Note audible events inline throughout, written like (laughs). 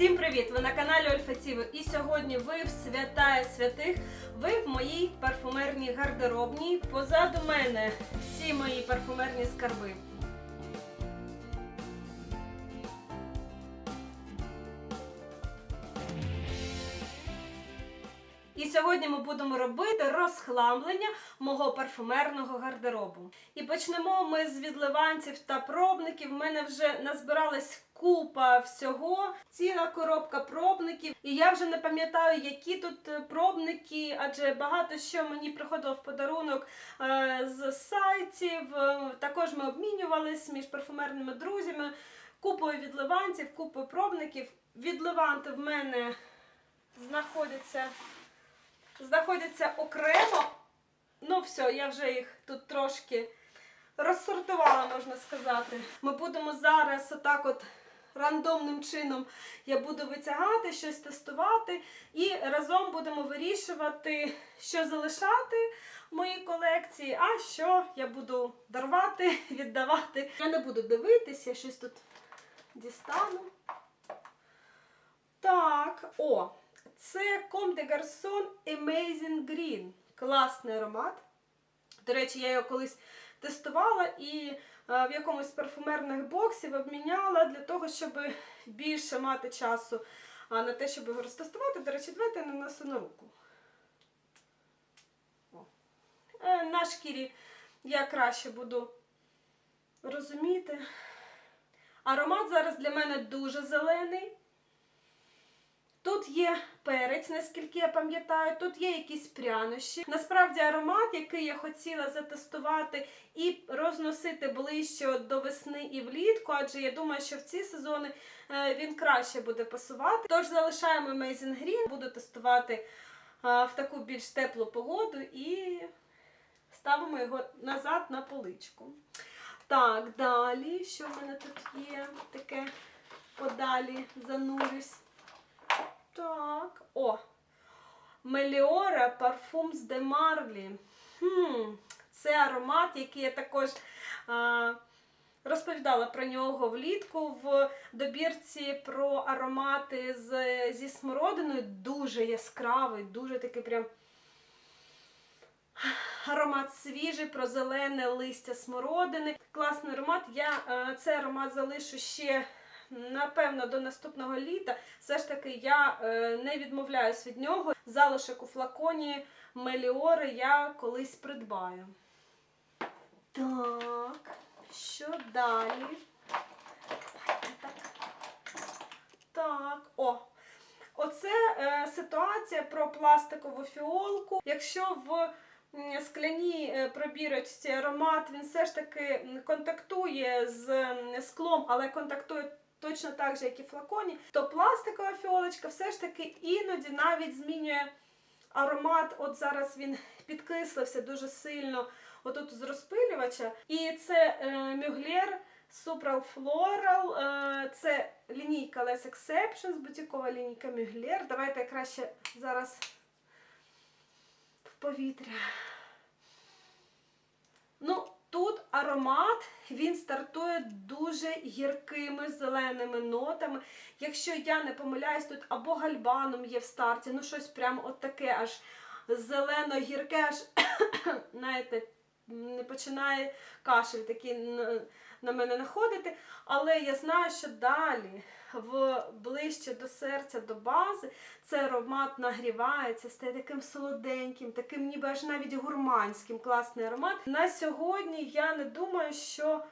Всім привіт! Ви на каналі Ольфа Ольфатіви. І сьогодні ви в святая святих. Ви в моїй парфумерній гардеробній. Позаду мене всі мої парфумерні скарби. І сьогодні ми будемо робити розхламлення мого парфумерного гардеробу. І почнемо ми з відливанців та пробників. У мене вже назбиралась купа всього, ціла коробка пробників. І я вже не пам'ятаю, які тут е, пробники, адже багато що мені приходило в подарунок е, з сайтів. Е, Також ми обмінювались між парфумерними друзями. Купою відливанців, купою пробників. Відливанти в мене знаходяться знаходяться окремо. Ну, все, я вже їх тут трошки розсортувала, можна сказати. Ми будемо зараз отак от рандомним чином я буду витягати, щось тестувати, і разом будемо вирішувати, що залишати в моїй колекції, а що я буду дарувати, (laughs) віддавати. Я не буду дивитись, я щось тут дістану. Так, о, це Comme des Garçons Amazing Green. Класний аромат. До речі, я його колись тестувала і в якомусь парфумерних боксів обміняла для того, щоб більше мати часу на те, щоб його розтестувати. До речі, давайте я нанесу на руку. Е, На шкірі я краще буду розуміти. Аромат зараз для мене дуже зелений. Тут є перець, наскільки я пам'ятаю, тут є якісь прянощі. Насправді аромат, який я хотіла затестувати і розносити ближче до весни і влітку, адже я думаю, що в ці сезони е, він краще буде пасувати. Тож залишаємо Amazing Green, буду тестувати е, в таку більш теплу погоду і ставимо його назад на поличку. Так, далі, що в мене тут є? Таке подалі занурюсь. Так, о. Меліора парфум з Де Марлі. Це аромат, який я також розповідала про нього влітку в добірці про аромати зі смородиною. Дуже яскравий, дуже такий прям аромат свіжий, про зелене листя смородини. Класний аромат. Я е, цей аромат залишу ще. Напевно, до наступного літа все ж таки я е, не відмовляюсь від нього. Залишок у флаконі Меліори я колись придбаю. Так, що далі? Так. О. Оце е, ситуація про пластикову фіолку. Якщо в скляній е, пробірочці аромат, він все ж таки контактує з склом, але контактує точно так же, як і флаконі, то пластикова фіолочка все ж таки іноді навіть змінює аромат. От зараз він (laughs) підкислився дуже сильно отут з розпилювача. І це е, Mugler Supral Floral, е, це лінійка Less Exceptions, бутікова лінійка Mugler. Давайте я краще зараз в повітря. Ну, тут аромат, він стартує дуже гіркими зеленими нотами. Якщо я не помиляюсь, тут або гальбаном є в старті, ну щось прямо от таке аж зелено-гірке, аж, (coughs) знаєте, не починає кашель такий на, мене находити. Але я знаю, що далі, в, ближче до серця, до бази, цей аромат нагрівається, стає таким солоденьким, таким ніби аж навіть гурманським, класний аромат. На сьогодні я не думаю, що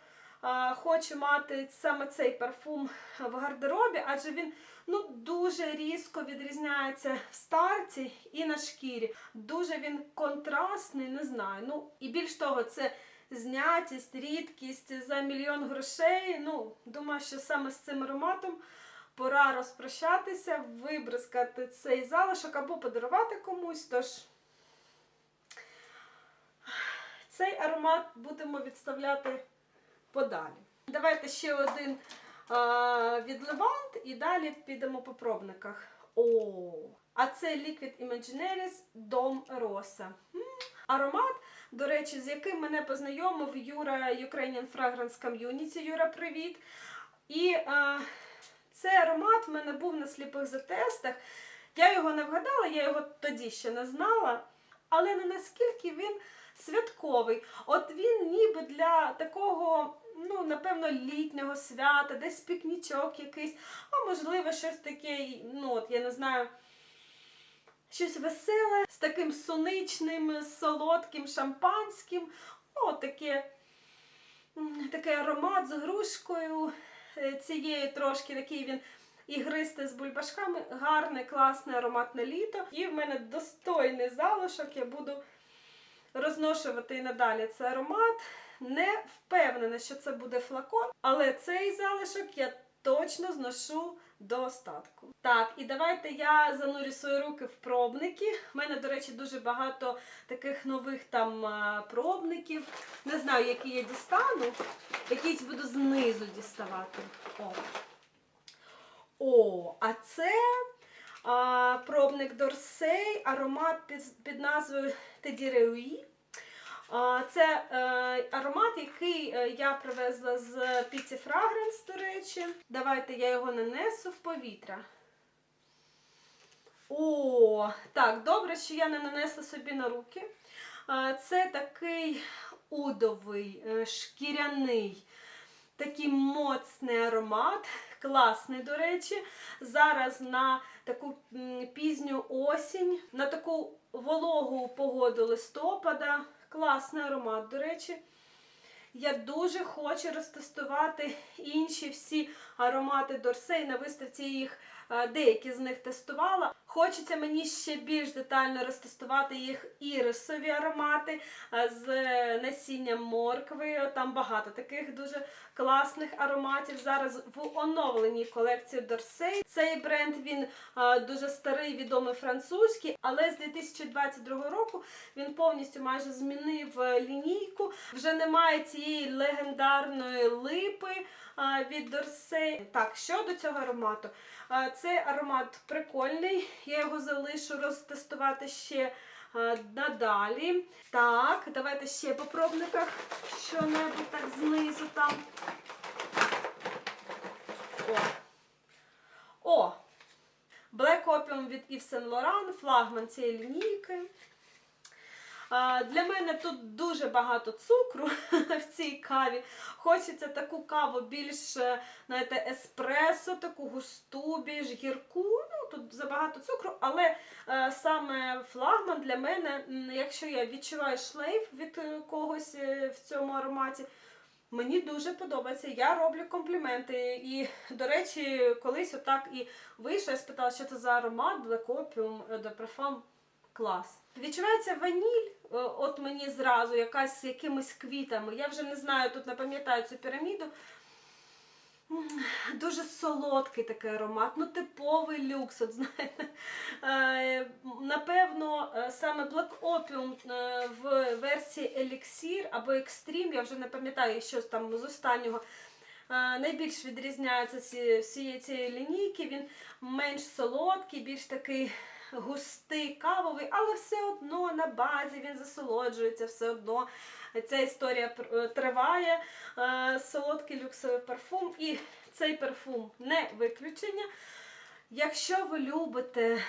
хочу мати саме цей парфум в гардеробі, адже він ну, дуже різко відрізняється в старті і на шкірі. Дуже він контрастний, не знаю. Ну, і більш того, це знятість, рідкість за мільйон грошей. Ну, думаю, що саме з цим ароматом пора розпрощатися, вибризкати цей залишок або подарувати комусь. Тож цей аромат будемо відставляти подалі. Давайте ще один а, відливант і далі підемо по пробниках. О, а це Liquid Imaginaries Dom Rosa. Аромат, до речі, з яким мене познайомив Юра Ukrainian Fragrance Community. Юра, привіт. І а, Цей аромат в мене був на сліпих затестах. Я його не вгадала, я його тоді ще не знала. Але не наскільки він святковий. От він ніби для такого, ну, напевно, літнього свята, десь пікнічок якийсь, а можливо, щось таке, ну, от я не знаю. Щось веселе з таким соничним, солодким, шампанським. О, таке, такий аромат з грушкою е, цієї трошки такий він ігристий з бульбашками. Гарне, класне ароматне літо. І в мене достойний залишок. Я буду розношувати і надалі цей аромат. Не впевнена, що це буде флакон, але цей залишок я точно зношу до остатку. Так, і давайте я занурю свої руки в пробники. У мене, до речі, дуже багато таких нових там пробників. Не знаю, які я дістану. Якісь буду знизу діставати. О, О а це пробник Дорсей, аромат під, під назвою Тедіреуї. Це е, аромат, який е, я привезла з Pizzi Fragrance, до речі. Давайте я його нанесу в повітря. О, так, добре, що я не нанесла собі на руки. Це такий удовий, е, шкіряний, такий моцний аромат. Класний, до речі. Зараз на таку пізню осінь, на таку вологу погоду листопада. Класний аромат, до речі. Я дуже хочу розтестувати інші всі аромати Дорсей. На виставці їх е, деякі з них тестувала. Хочеться мені ще більш детально розтестувати їх ірисові аромати е, з насінням моркви. Там багато таких дуже класних ароматів. Зараз в оновленій колекції Дорсей. Цей бренд він е, дуже старий, відомий французький, але з 2022 року він повністю майже змінив е, лінійку. Вже немає цієї легендарної липи від Дорсей. Так, щодо цього аромату. Цей аромат прикольний. Я його залишу розтестувати ще надалі. Так, давайте ще по пробниках що-небудь так знизу там. О! О! Black Opium від Yves Saint Laurent, флагман цієї лінійки. Для мене тут дуже багато цукру (laughs) в цій каві. Хочеться таку каву більш, е, знаєте, еспресо, таку густу, більш гірку. Ну, тут забагато цукру, але е, саме флагман для мене, якщо я відчуваю шлейф від е, когось в цьому ароматі, Мені дуже подобається. Я роблю компліменти. І, до речі, колись отак і вийшла, я спитала, що це за аромат Black Opium. Клас. Відчувається ваніль, е, от мені зразу, якась з якимись квітами. Я вже не знаю, тут не пам'ятаю цю піраміду. Дуже солодкий такий аромат, ну типовий люкс, от (laughs) знаєте. Е, Напевно, е, саме Black Opium в версії Elixir або Extreme, я вже не пам'ятаю, що там з останнього. Найбільш відрізняється всієї цієї лінійки. Він менш солодкий, більш такий густий, кавовий, але все одно на базі він засолоджується, все одно ця історія е, триває. Е, Солодкий люксовий парфум. І цей парфум не виключення. Якщо ви любите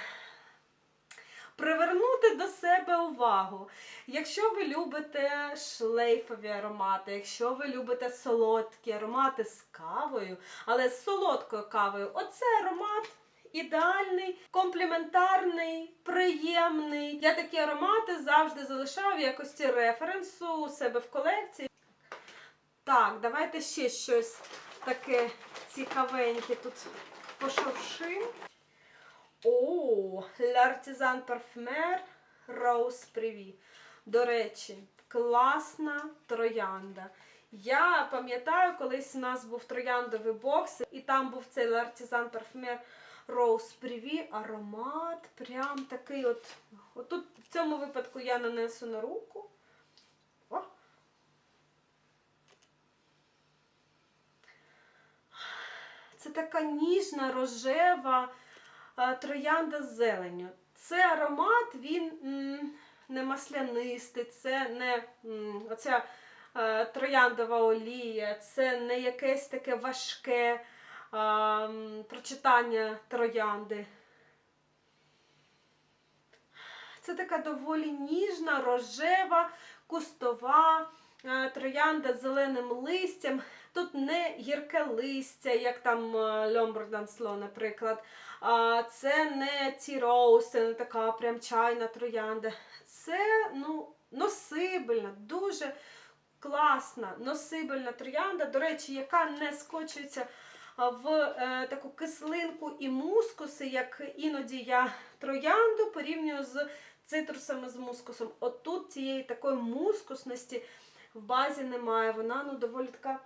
привернути до себе увагу, якщо ви любите шлейфові аромати, якщо ви любите солодкі аромати з кавою, але з солодкою кавою, оце аромат ідеальний, компліментарний, приємний. Я такі аромати завжди залишаю в якості референсу у себе в колекції. Так, давайте ще щось таке цікавеньке тут пошуршим. О, L'Artisan Parfumer Rose Privé. До речі, класна троянда. Я пам'ятаю, колись у нас був трояндовий бокс, і там був цей L'Artisan Parfumer Rose Privé. Аромат прям такий от. Отут в цьому випадку я нанесу на руку. О. Це така ніжна, рожева е, троянда з зеленню. Це аромат, він не маслянистий, це не оця е, трояндова олія, це не якесь таке важке прочитання троянди. Це така доволі ніжна, рожева, кустова е, троянда з зеленим листям. Тут не гірке листя, як там Льомбурдансло, наприклад. А, Це не ці роуз, це не така прям чайна троянда. Це ну, носибельна, дуже класна, носибельна троянда, до речі, яка не скочується в е, таку кислинку і мускуси, як іноді я троянду порівнюю з цитрусами з мускусом. От тут цієї такої мускусності в базі немає. Вона ну доволі така.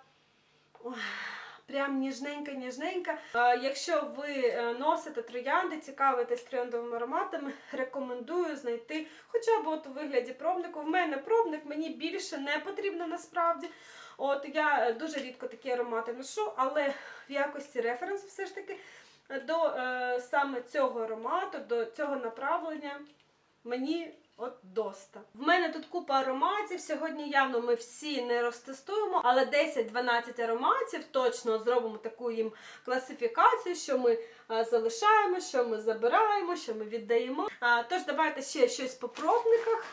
Прям ніжненька-ніжненька. Якщо ви е, носите троянди, цікавитесь трояндовими ароматами, рекомендую знайти хоча б от у вигляді пробнику. В мене пробник, мені більше не потрібно насправді. От я е, дуже рідко такі аромати ношу, але в якості референсу все ж таки е, до е, саме цього аромату, до цього направлення мені от доста. В мене тут купа ароматів. Сьогодні явно ми всі не розтестуємо, але 10-12 ароматів точно зробимо таку їм класифікацію, що ми а, залишаємо, що ми забираємо, що ми віддаємо. Тож давайте ще щось по пробниках.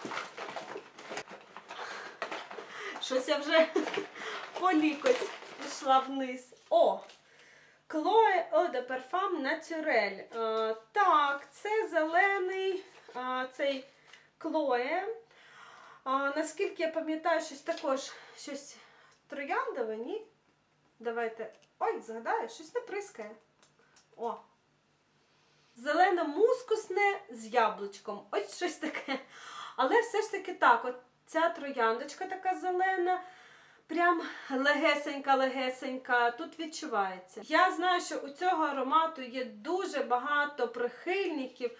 Щось я вже (laughs) по лікоть пішла вниз. О! Chloe Eau de Parfum Naturel. Е, так, це зелений е, цей Chloe. Е, наскільки я пам'ятаю, щось також щось трояндове, ні? Давайте. Ой, згадаю, щось не прискає. О. Зелено-мускусне з яблучком. Ось щось таке. Але все ж таки так, от ця трояндочка така зелена. Прям легесенька-легесенька, тут відчувається. Я знаю, що у цього аромату є дуже багато прихильників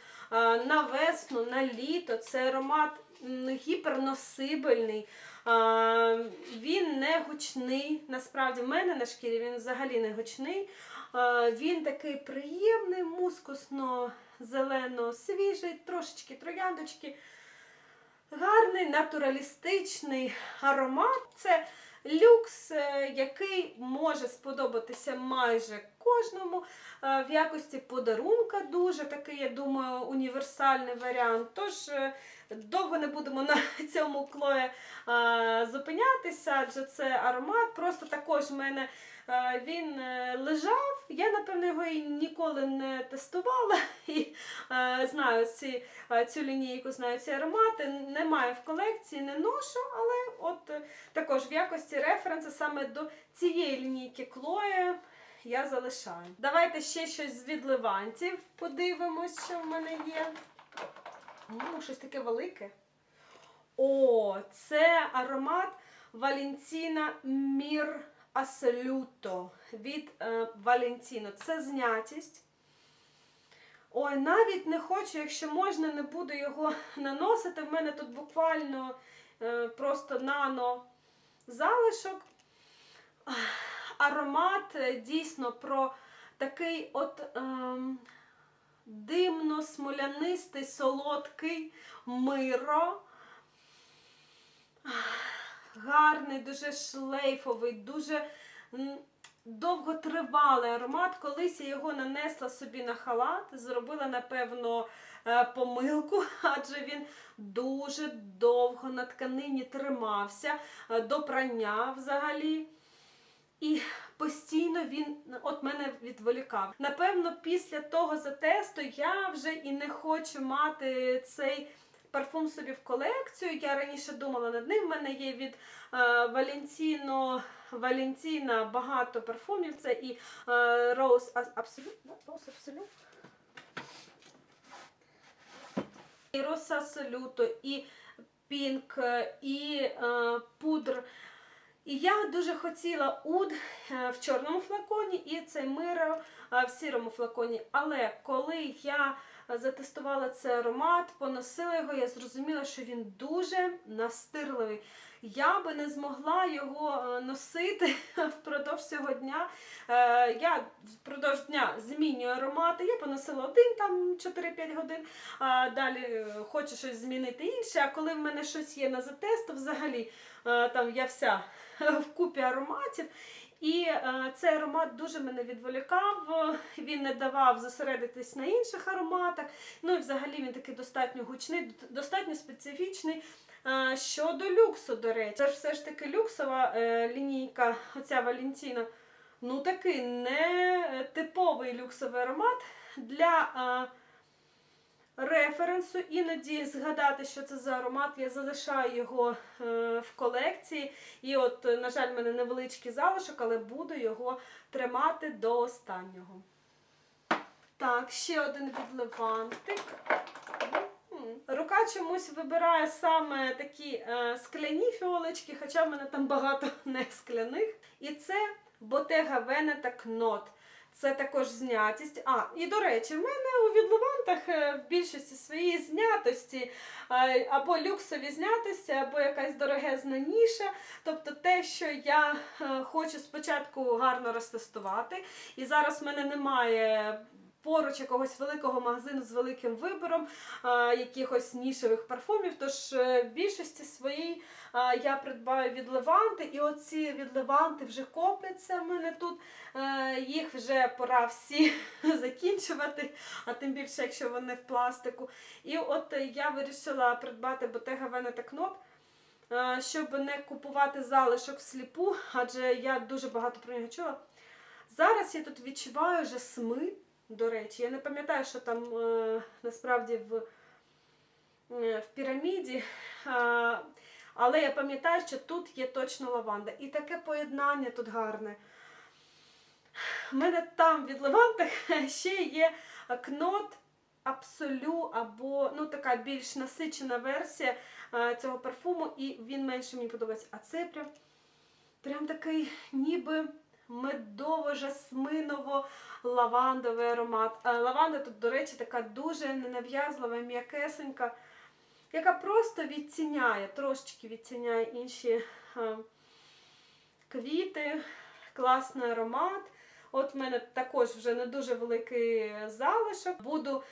на весну, на літо. Це аромат гіперносибельний. Він не гучний. Насправді, в мене на шкірі він взагалі не гучний. Він такий приємний, мускусно, зелено, свіжий, трошечки трояндочки. Гарний натуралістичний аромат. Це люкс, е, який може сподобатися майже кожному. Е, В якості подарунка дуже такий, я думаю, універсальний варіант. Тож е, довго не будемо на (laughs) цьому клої е, зупинятися, адже це аромат. Просто також в мене він лежав. Я, напевно, його і ніколи не тестувала. І е, знаю ці, е, цю лінійку, знаю ці аромати. Немає в колекції, не ношу, але от е, також в якості референсу саме до цієї лінійки Клоє я залишаю. Давайте ще щось з відливантів подивимось, що в мене є. М, щось таке велике. О, це аромат Валентіна Мір Аселюто від е, Валентіно. Це знятість. Ой, навіть не хочу, якщо можна, не буду його (laughs) наносити. В мене тут буквально е, просто нано залишок. Аромат е, дійсно про такий от ем, димно-смолянистий, солодкий миро. Гарний, дуже шлейфовий, дуже довготривалий аромат. Колись я його нанесла собі на халат, зробила, напевно, е, помилку, (laughs) адже він дуже довго на тканині тримався е, до прання взагалі. І постійно він от мене відволікав. Напевно, після того затесту я вже і не хочу мати цей парфум собі в колекцію. Я раніше думала над ним. У мене є від е, Валентіно. Валентіна багато парфумів. Це і е, Rose Absolute. Rose Absolute? І Rosa Absoluto, і Pink, і е, пудр. І я дуже хотіла уд е, в чорному флаконі і цей миро е, в сірому флаконі. Але коли я затестувала цей аромат, поносила його, я зрозуміла, що він дуже настирливий. Я би не змогла його е, носити (laughs) впродовж цього дня. Е, Я впродовж дня змінюю аромати. Я поносила один там 4-5 годин, а далі е, хочу щось змінити інше. А коли в мене щось є на затест, то взагалі там я вся (laughs) в купі ароматів. І е, цей аромат дуже мене відволікав, він не давав зосередитись на інших ароматах. Ну і взагалі він такий достатньо гучний, достатньо специфічний. Е, щодо люксу, до речі, це ж все ж таки люксова е, лінійка, оця Валентіна. Ну такий не типовий люксовий аромат для. Референсу, іноді згадати, що це за аромат. Я залишаю його е, в колекції. І от, на жаль, в мене невеличкий залишок, але буду його тримати до останнього. Так, ще один від Левантик. Рука чомусь вибирає саме такі е, скляні фіолочки, хоча в мене там багато (laughs) не скляних. І це Bottega Veneta Knot. Це також знятість. А, і до речі, в мене у відливантах е, в більшості своєї знятості е, або люксові знятості, або якась дорогезна ніша. Тобто те, що я е, хочу спочатку гарно розтестувати. І зараз в мене немає. Поруч якогось великого магазину з великим вибором а, якихось нішевих парфумів. Тож е, в більшості своїй а, я придбаю від Леванти, і оці від Леванти вже копляться в мене тут. Е, їх вже пора всі (laughs) закінчувати, а тим більше, якщо вони в пластику. І от е, я вирішила придбати Veneta Knot, е, щоб не купувати залишок всліпу, адже я дуже багато про нього чула. Зараз я тут відчуваю жасмин, до речі. Я не пам'ятаю, що там е, насправді в, е, в піраміді. Е, але я пам'ятаю, що тут є точно лаванда. І таке поєднання тут гарне. У мене там від лаванди (laughs) ще є кнот Абсолю або ну, така більш насичена версія е, цього парфуму, і він менше мені подобається. А це прям, прям такий ніби медово-жасминово-лавандовий аромат. Е, Лаванда тут, до речі, така дуже ненав'язлива, м'якесенька, яка просто відтіняє, трошечки відтіняє інші е, квіти, класний аромат. От в мене також вже не дуже великий залишок. Буду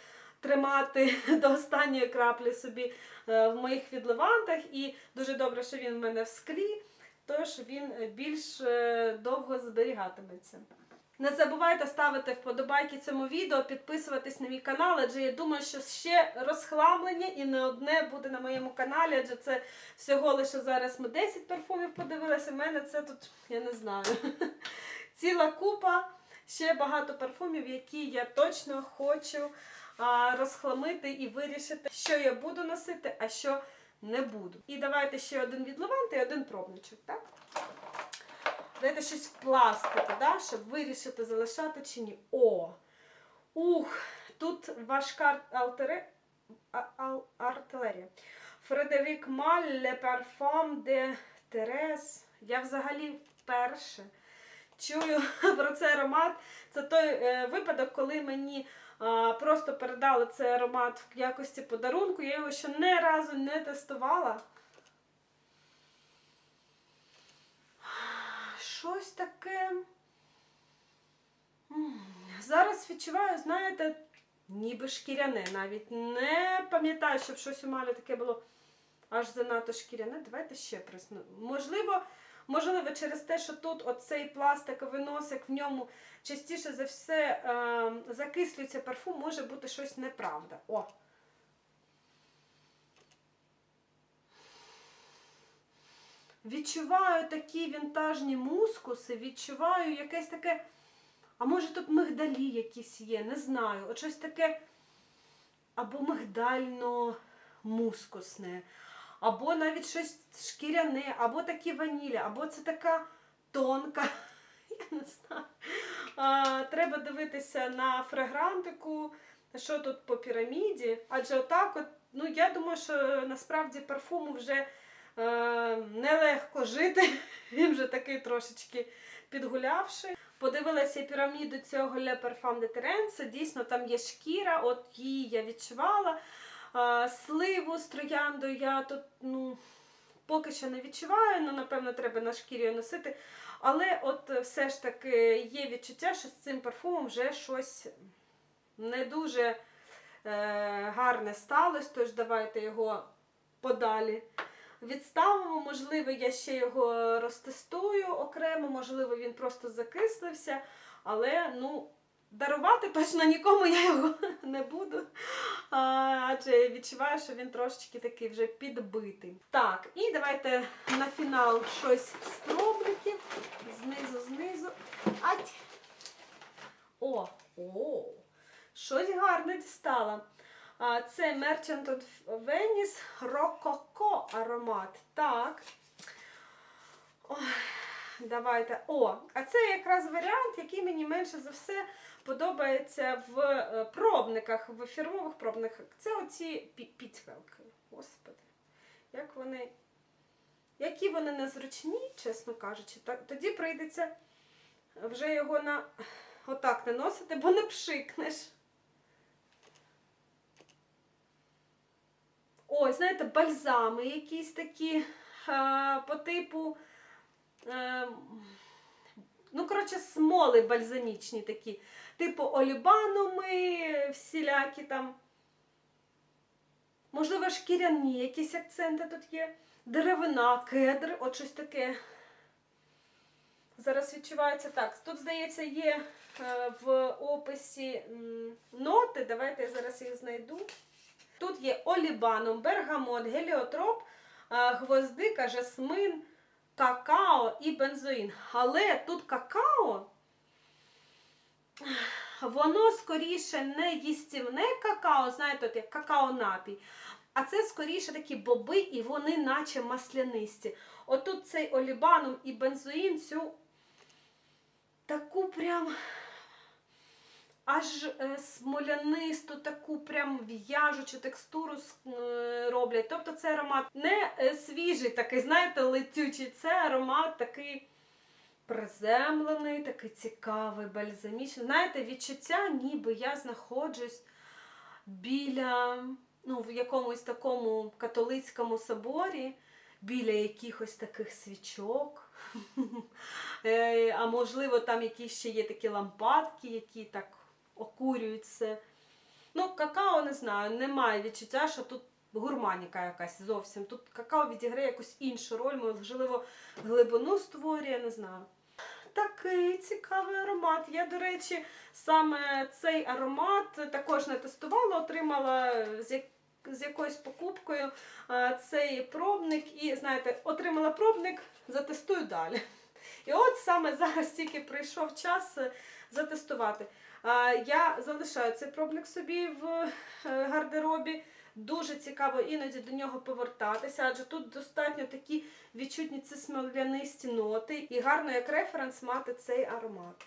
тримати (laughs) до останньої краплі собі е, в моїх відливантах. І дуже добре, що він в мене в склі, тож він більш е, довго зберігатиметься. Не забувайте ставити вподобайки цьому відео, підписуватись на мій канал, адже я думаю, що ще розхламлення і не одне буде на моєму каналі, адже це всього лише зараз ми 10 парфумів подивилися. У мене це тут, я не знаю, (laughs) ціла купа, ще багато парфумів, які я точно хочу розхламити і вирішити, що я буду носити, а що не буду. І давайте ще один від Леванти і один пробничок, так? Дайте щось в пластику, да? щоб вирішити, залишати чи ні. О! Ух! Тут важка алтере... а- ал- артилерія. Фредерік Маль, Le Parfum de Thérèse. Я взагалі вперше чую (laughs) про цей аромат. Це той е, випадок, коли мені просто передали цей аромат в якості подарунку. Я його ще не разу не тестувала. Щось таке. Зараз відчуваю, знаєте, ніби шкіряне. Навіть не пам'ятаю, щоб щось у Малі таке було аж занадто шкіряне. Давайте ще присну. Можливо, можливо, через те, що тут оцей пластиковий носик в ньому частіше за все е, закислюється парфум, може бути щось неправда. О! Відчуваю такі вінтажні мускуси, відчуваю якесь таке. А може тут мигдалі якісь є, не знаю. От щось таке або мигдально-мускусне, або навіть щось шкіряне, або такі ванілі, або це така тонка. (laughs) Я не знаю. А, треба дивитися на фрагрантику, що тут по піраміді. Адже отак, от, ну я думаю, що насправді парфуму вже е, нелегко жити. (laughs) Він вже такий трошечки підгулявший. Подивилася піраміду цього Le Parfum de Terence. Дійсно, там є шкіра, от її я відчувала. Сливу з трояндою я тут ну, поки що не відчуваю, ну, напевно, треба на шкірі носити. Але от е, все ж таки є відчуття, що з цим парфумом вже щось не дуже е, гарне сталося, тож давайте його подалі відставимо. Можливо, я ще його розтестую окремо, можливо, він просто закислився, але ну. Дарувати точно нікому я його (laughs) не буду, адже відчуваю, що він трошечки такий вже підбитий. Так, і давайте на фінал щось з пробників. Знизу, знизу. Ать! О, о, щось гарне дістала. Це Merchant of Venice Rococo аромат. Так. Давайте. О, а це якраз варіант, який мені менше за все подобається в е, пробниках, в фірмових пробниках. Це оці пі- Господи, як вони. Які вони незручні, чесно кажучи, та- тоді прийдеться вже його на отак наносити, бо не пшикнеш. Ой, знаєте, бальзами якісь такі е, по типу. Е, ну, коротше, смоли бальзамічні такі. Типу олібануми, всілякі там. Можливо, шкіряні якісь акценти тут є. Деревина, кедр, от щось таке. Зараз відчувається так. Тут, здається, є е, в описі ноти. Давайте я зараз їх знайду. Тут є олібанум, бергамот, геліотроп, е, гвоздика, жасмин, какао і бензоїн. Але тут какао, воно скоріше не їстівне какао, знаєте, от як какао-напій. А це скоріше такі боби, і вони наче маслянисті. Отут цей олібаном і бензоїн цю таку прям аж е, смолянисту, таку прям в'яжучу текстуру е, роблять. Тобто це аромат не е, свіжий, такий, знаєте, летючий, це аромат такий приземлений, такий цікавий, бальзамічний. Знаєте, відчуття, ніби я знаходжусь біля, ну, в якомусь такому католицькому соборі, біля якихось таких свічок. (laughs) А можливо, там якісь ще є такі лампадки, які так окурюють все. Ну, какао не знаю, немає відчуття, що тут гурманіка якась зовсім. Тут какао відіграє якусь іншу роль, можливо, глибину створює, не знаю. Такий цікавий аромат. Я, до речі, саме цей аромат також не тестувала, отримала з, з якоюсь покупкою цей пробник. І, знаєте, отримала пробник, затестую далі. І от саме зараз тільки прийшов час е, затестувати. Я залишаю цей пробник собі в е, гардеробі. Дуже цікаво іноді до нього повертатися, адже тут достатньо такі відчутні ці смолянисті ноти, і гарно як референс мати цей аромат.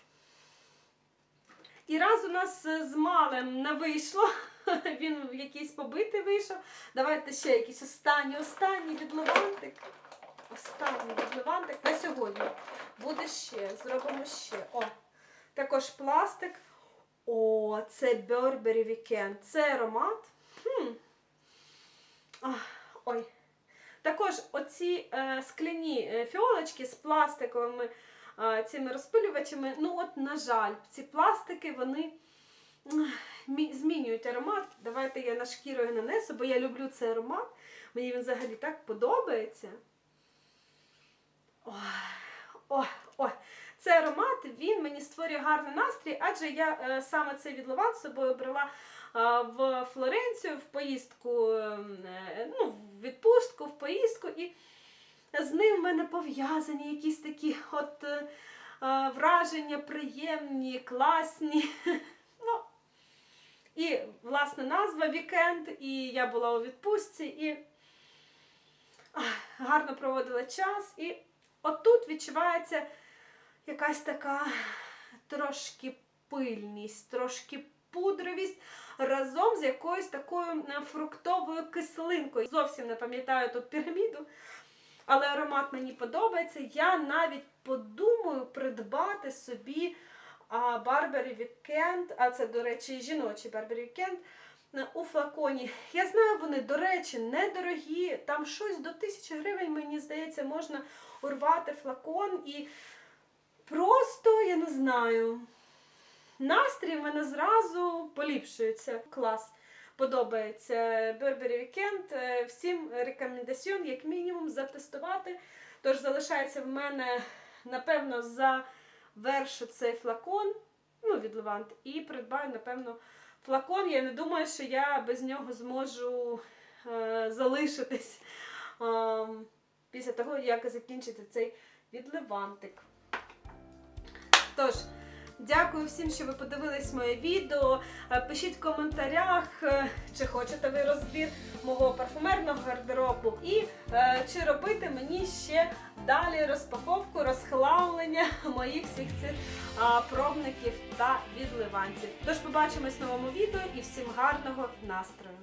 І раз у нас з малем не вийшло, (laughs) він якийсь побитий вийшов. Давайте ще якийсь останній, останній відливантик. Останній відливантик на сьогодні. Буде ще, зробимо ще. О, також пластик. О, це Burberry Weekend. Це аромат. Хм. Ах, ой. Також оці е, скляні е, фіолочки з пластиковими е, цими розпилювачами. Ну, от, на жаль, ці пластики вони мі- змінюють аромат. Давайте я на шкіру його нанесу, бо я люблю цей аромат. Мені він взагалі так подобається. Ой, ой, ой. Цей аромат він мені створює гарний настрій, адже я е, саме цей відливан з собою брала е, в Флоренцію в поїздку, е, ну, в відпустку, в поїздку, і з ним в мене пов'язані якісь такі от враження приємні, класні. (laughs) Ну, і, власне, назва Вікенд, і я була у відпустці, і гарно проводила час. І отут відчувається якась така трошки пильність, трошки пудровість разом з якоюсь такою фруктовою кислинкою. Зовсім не пам'ятаю тут піраміду, але аромат мені подобається. Я навіть подумаю придбати собі Burberry Weekend, а це, до речі, жіночий Weekend, е, у флаконі. Я знаю, вони, до речі, недорогі. Там щось до тисячі гривень, мені здається, можна урвати флакон і просто, я не знаю, настрій в мене зразу поліпшується. Клас. подобається Burberry Weekend. Е, Всім рекомендаціон, як мінімум, затестувати. Тож залишається в мене, напевно, завершу цей флакон, ну, від Левант, і придбаю, напевно, флакон. Я не думаю, що я без нього зможу е, залишитись е, після того, як закінчити цей відливантик. Тож, дякую всім, що ви подивились моє відео. Е, Пишіть в коментарях, е, чи хочете ви розбір мого парфумерного гардеробу, і е, чи робити мені ще далі розпаковку, розхлавлення (laughs) моїх всіх цих пробників та відливанців. Тож побачимось в новому відео і всім гарного настрою!